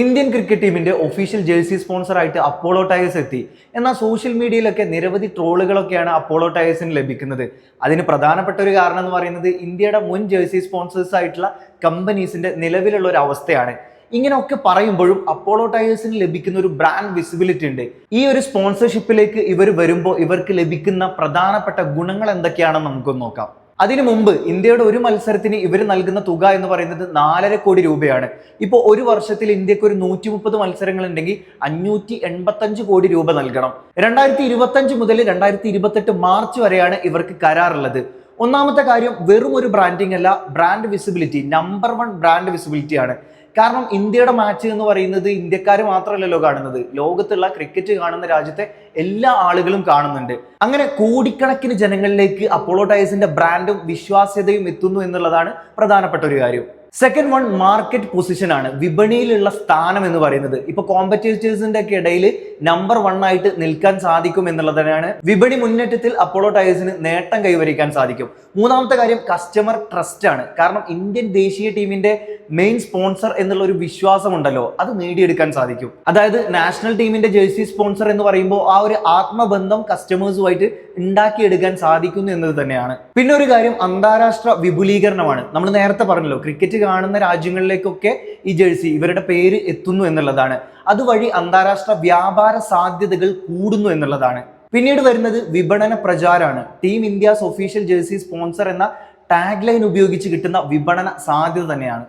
Indian cricket ടീമിന്റെ official jersey sponsor ആയിട്ട് Apollo tyres എത്തി. എന്നാൽ സോഷ്യൽ മീഡിയയിലൊക്കെ നിരവധി ട്രോളുകളൊക്കെയാണ് അപ്പോളോ ടയേഴ്സിന് ലഭിക്കുന്നത്. അതിന് പ്രധാനപ്പെട്ട ഒരു കാരണം എന്ന് പറയുന്നത് ഇന്ത്യയുടെ മുൻ ജേഴ്സി സ്പോൺസേഴ്സ് ആയിട്ടുള്ള കമ്പനീസിന്റെ നിലവിലുള്ള ഒരു അവസ്ഥയാണ്. ഇങ്ങനെയൊക്കെ പറയുമ്പോഴും അപ്പോളോ ടയേഴ്സിന് ലഭിക്കുന്ന ഒരു ബ്രാൻഡ് വിസിബിലിറ്റി ഉണ്ട്. ഈ ഒരു സ്പോൺസർഷിപ്പിലേക്ക് ഇവർ വരുമ്പോൾ ഇവർക്ക് ലഭിക്കുന്ന പ്രധാനപ്പെട്ട ഗുണങ്ങൾ എന്തൊക്കെയാണെന്ന് നമുക്കൊന്ന് നോക്കാം. അതിനു മുമ്പ് ഇന്ത്യയുടെ ഒരു മത്സരത്തിന് ഇവർ നൽകുന്ന തുക എന്ന് പറയുന്നത് നാലര കോടി രൂപയാണ്. ഇപ്പോൾ ഒരു വർഷത്തിൽ ഇന്ത്യയ്ക്ക് ഒരു നൂറ്റി മുപ്പത് മത്സരങ്ങൾ ഉണ്ടെങ്കിൽ അഞ്ഞൂറ്റി എൺപത്തഞ്ച് കോടി രൂപ നൽകണം. രണ്ടായിരത്തി ഇരുപത്തഞ്ച് മുതൽ രണ്ടായിരത്തി ഇരുപത്തെട്ട് മാർച്ച് വരെയാണ് ഇവർക്ക് കരാറുള്ളത്. ഒന്നാമത്തെ കാര്യം വെറും ഒരു ബ്രാൻഡിംഗ് അല്ല brand visibility number one brand visibility ആണ്. കാരണം ഇന്ത്യയുടെ മാച്ച് എന്ന് പറയുന്നത് ഇന്ത്യക്കാർ മാത്രമല്ലല്ലോ കാണുന്നത്. ലോകത്തുള്ള ക്രിക്കറ്റ് കാണുന്ന രാജ്യത്തെ എല്ലാ ആളുകളും കാണുന്നുണ്ട്. അങ്ങനെ കോടിക്കണക്കിന് ജനങ്ങളിലേക്ക് അപ്പോളോ ടയേഴ്സിന്റെ ബ്രാൻഡും വിശ്വാസ്യതയും എത്തുന്നു എന്നുള്ളതാണ് പ്രധാനപ്പെട്ട ഒരു കാര്യം. സെക്കൻഡ് വൺ മാർക്കറ്റ് പൊസിഷൻ ആണ്. വിപണിയിലുള്ള സ്ഥാനം എന്ന് പറയുന്നത്. ഇപ്പൊ കോമ്പറ്റേറ്റേഴ്സിന്റെ ഒക്കെ ഇടയിൽ നമ്പർ വൺ ആയിട്ട് നിൽക്കാൻ സാധിക്കും എന്നുള്ളതാണ് വിപണി മുന്നേറ്റത്തിൽ അപ്പോളോ ടയേഴ്സിന് നേട്ടം കൈവരിക്കാൻ സാധിക്കും. മൂന്നാമത്തെ കാര്യം കസ്റ്റമർ ട്രസ്റ്റ് ആണ്. കാരണം ഇന്ത്യൻ ദേശീയ ടീമിന്റെ മെയിൻ സ്പോൺസർ എന്നുള്ള ഒരു വിശ്വാസം ഉണ്ടല്ലോ അത് നേടിയെടുക്കാൻ സാധിക്കും. അതായത് നാഷണൽ ടീമിന്റെ ജേഴ്സി സ്പോൺസർ എന്ന് പറയുമ്പോൾ ആ ഒരു ആത്മബന്ധം കസ്റ്റമേഴ്സുമായിട്ട് ഉണ്ടാക്കിയെടുക്കാൻ സാധിക്കുന്നു എന്നത് തന്നെയാണ്. പിന്നെ ഒരു കാര്യം അന്താരാഷ്ട്ര വിപുലീകരണമാണ്. നമ്മൾ നേരത്തെ പറഞ്ഞല്ലോ ക്രിക്കറ്റ് കാണുന്ന രാജ്യങ്ങളിലേക്കൊക്കെ ഈ ജേഴ്സി ഇവരുടെ പേര് എത്തുന്നു എന്നുള്ളതാണ്. അതുവഴി അന്താരാഷ്ട്ര വ്യാപാര സാധ്യതകൾ കൂടുന്നു എന്നുള്ളതാണ്. പിന്നീട് വരുന്നത് വിപണന പ്രചാരമാണ് team India's official jersey sponsor എന്ന ടാഗ് ലൈൻ ഉപയോഗിച്ച് കിട്ടുന്ന വിപണന സാധ്യത തന്നെയാണ്.